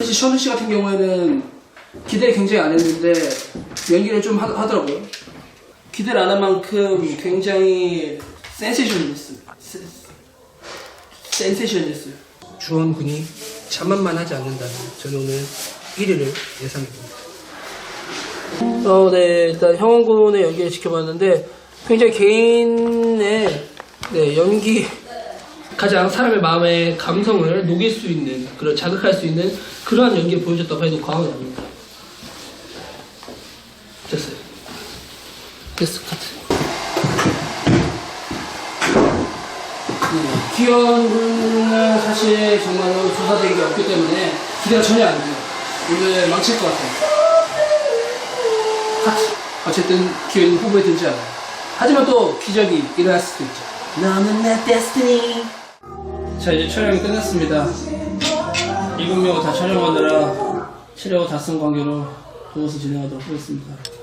사실 션우 씨 같은 경우에는 기대 굉장히 안 했는데 연기를 좀 하, 하더라고요. 기대를 안 한 만큼 굉장히 센세이션했어요. 센- 센세이션했어요. 주원 군이 자만만 하지 않는다면 저는 오늘 1위를 예상해봅니다. 어, 네, 일단 형원 군의 연기를 지켜봤는데 굉장히 개인의 네, 연기 가장 사람의 마음의 감성을 녹일 수 있는 그런 자극할 수 있는 그러한 연기를 보여줬다고 해도 과언이 아닙니다. 됐어요. 됐어, 카트. 네, 기현 군은 사실 정말로 조사되기 없기 때문에 기대가 전혀 안 돼요. 오늘 망칠 것 같아요. 어쨌든 기현 후보에 들지 않아요. 하지만 또 기적이 일어날 수도 있죠. 너는 내 데스티니. 자 이제 촬영이 끝났습니다. 일곱 명을 다 촬영하느라 체력을 다 쓴 관계로 그것을 진행하도록 하겠습니다.